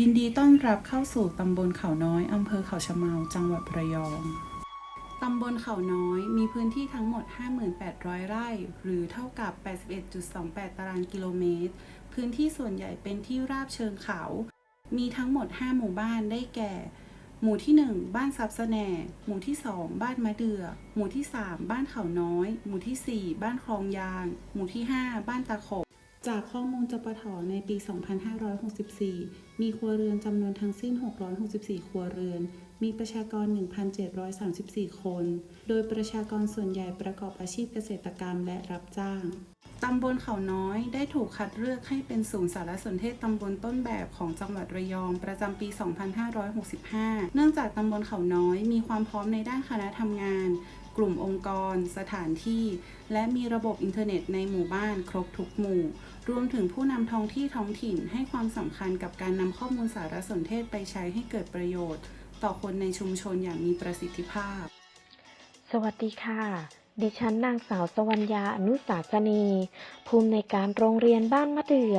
ยินดีต้อนรับเข้าสู่ตำบลเขาน้อย อำเภอเขาชะเมา จังหวัดระยอง ตำบลเขาน้อยมีพื้นที่ทั้งหมด 5,800 ไร่ หรือเท่ากับ 81.28 ตารางกิโลเมตร พื้นที่ส่วนใหญ่เป็นที่ราบเชิงเขา มีทั้งหมด 5 หมู่บ้านได้แก่ หมู่ที่ 1 บ้านซับสแหนหมู่ที่ 2 บ้านมะเดือ่อ หมู่ที่ 3 บ้านเขาน้อย หมู่ที่ 4 บ้านคลองยาง หมู่ที่ 5 บ้านตะขบ จากข้อมูลจปทในปี 2564 มีครัวเรือนจำนวนทั้งสิ้น 664 ครัวเรือน มีประชากร 1,734 คน โดยประชากรส่วนใหญ่ประกอบอาชีพเกษตรกรรมและรับจ้าง ตำบลเขาน้อยได้ถูกคัดเลือกให้เป็นศูนย์สารสนเทศตำบลต้นแบบของจังหวัดระยองประจำปี 2565 เนื่องจากตำบลเขาน้อยมีความพร้อมในด้านคณะทำงาน กลุ่มองค์กร สถานที่ และมีระบบอินเทอร์เน็ตในหมู่บ้านครบทุกหมู่ รวมถึงผู้นำท้องที่ท้องถิ่นให้ความสำคัญกับการนำข้อมูลสารสนเทศไปใช้ให้เกิดประโยชน์ ต่อคนในชุมชนอย่างมีประสิทธิภาพ สวัสดีค่ะ ดิฉันนางสาวสวัญญาอนุสาสนี ภูมิในการโรงเรียนบ้านมะเดื่อ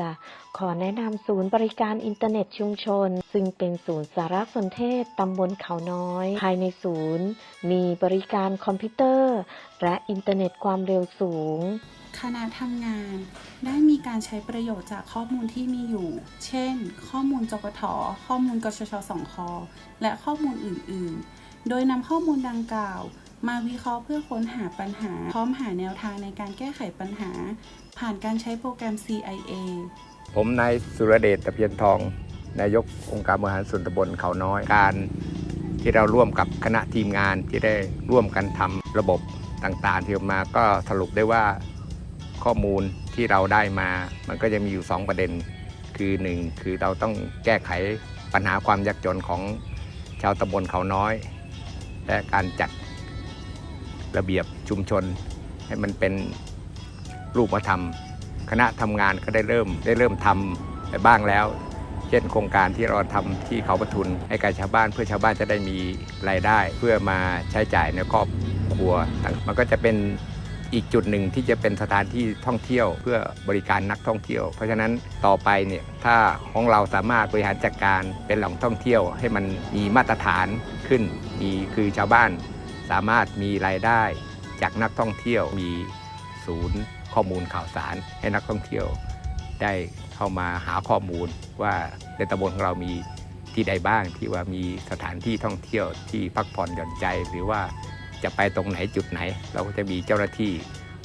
ขอแนะนำศูนย์บริการอินเทอร์เน็ตชุมชน ซึ่งเป็นศูนย์สารสนเทศตำบลเขาน้อย ภายในศูนย์ มีบริการคอมพิวเตอร์ และอินเทอร์เน็ตความเร็วสูง คณะทำงาน ได้มีการใช้ประโยชน์จากข้อมูลที่มีอยู่ เช่น ข้อมูลจกทข้อมูลกชชสองคและข้อมูลอื่น ๆ โดยนำข้อมูลดังกล่าว มาวิเคราะห์เพื่อค้นหาปัญหา พร้อมหาแนวทางในการแก้ไขปัญหา ผ่านการใช้โปรแกรม CIA ผมนายสุรเดชตะเพียนทอง นายกองค์การบริหารส่วนตำบลเขาน้อยการที่เราร่วมกับคณะทีมงานที่ได้ร่วมกันทำระบบต่างๆ ที่ออกมาก็สรุปได้ว่าข้อมูลที่เราได้มา มันก็จะมีอยู่ 2 ประเด็น คือ 1 คือเราต้องแก้ไขปัญหาความยากจนของชาวตำบลเขาน้อย และการจัด ระเบียบชุมชน ให้มันเป็นรูปธรรม คณะทำงานก็ได้เริ่มได้เริ่มทำไปบ้างแล้ว เช่นโครงการที่เราทำที่เขาปทุนให้กับชาวบ้านเพื่อชาวบ้านจะได้มีรายได้ เพื่อมาใช้จ่ายในครอบครัว มันก็จะเป็นอีกจุดหนึ่งที่จะเป็นสถานที่ท่องเที่ยวเพื่อบริการนักท่องเที่ยว เพราะฉะนั้นต่อไปเนี่ยถ้าของเราสามารถบริหารจัดการเป็นแหล่งท่องเที่ยวให้มันมีมาตรฐานขึ้นมีคือชาวบ้าน สามารถมีรายได้จากนักท่องเที่ยวมีศูนย์ข้อมูลข่าวสารให้นักท่องเที่ยว ได้เข้ามาหาข้อมูลว่าในตำบลของเรามีที่ใดบ้างที่ว่ามีสถานที่ท่องเที่ยวที่พักผ่อนหย่อนใจ หรือว่าจะไปตรงไหนจุดไหน เราก็จะมีเจ้าหน้าที่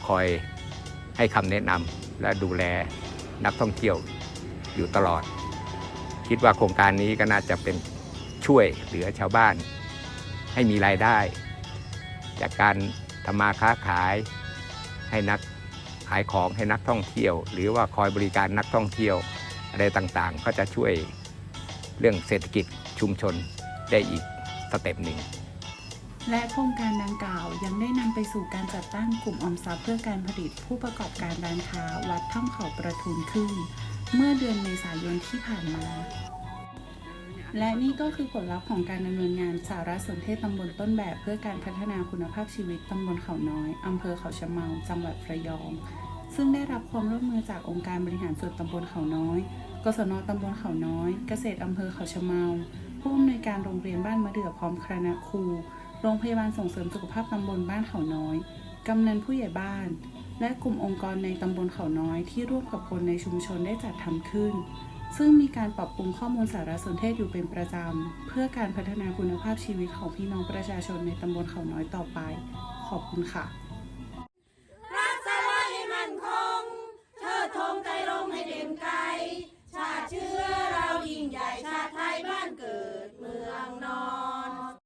คอยให้คำแนะนำและดูแลนักท่องเที่ยวอยู่ตลอด คิดว่าโครงการนี้ก็น่าจะเป็นช่วยเหลือชาวบ้าน ให้มีรายได้ จากการทำมาค้าขายให้นักขายของให้นักท่องเที่ยว หรือว่าคอยบริการนักท่องเที่ยวอะไรต่างๆ ก็จะช่วยเรื่องเศรษฐกิจชุมชนได้อีกสเต็ปหนึ่งและโครงการดังกล่าวยังได้นำไปสู่การจัดตั้งกลุ่มออมทรัพย์เพื่อการผลิตผู้ประกอบการร้านค้าวัดถ้ำเขาประทุนขึ้น เมื่อเดือนเมษายนที่ผ่านมา และนี่ก็คือผลลัพธ์ของการดำเนินงานสารสนเทศตำบลต้นแบบ เพื่อการพัฒนาคุณภาพชีวิตตำบลเขาน้อยอำเภอเขาชะเมาจังหวัดระยอง ซึ่งได้รับความร่วมมือจากองค์การบริหารส่วนตำบลเขาน้อย กศนตำบลเขาน้อย เกษตรอำเภอเขาชะเมา ผู้อำนวยการโรงเรียนบ้านมะเดื่อพร้อมคณะครู โรงพยาบาลส่งเสริมสุขภาพตำบลบ้านเขาน้อยกำนันผู้ใหญ่บ้าน และกลุ่มองค์กรในตำบลเขาน้อย ที่ร่วมกับคนในชุมชนได้จัดทำขึ้น ซึ่งมีการปรับปรุงข้อมูลสารสนเทศอยู่เป็นประจำ เพื่อการพัฒนาคุณภาพชีวิตของพี่น้องประชาชนในตำบลเขาน้อยต่อไป ขอบคุณค่ะ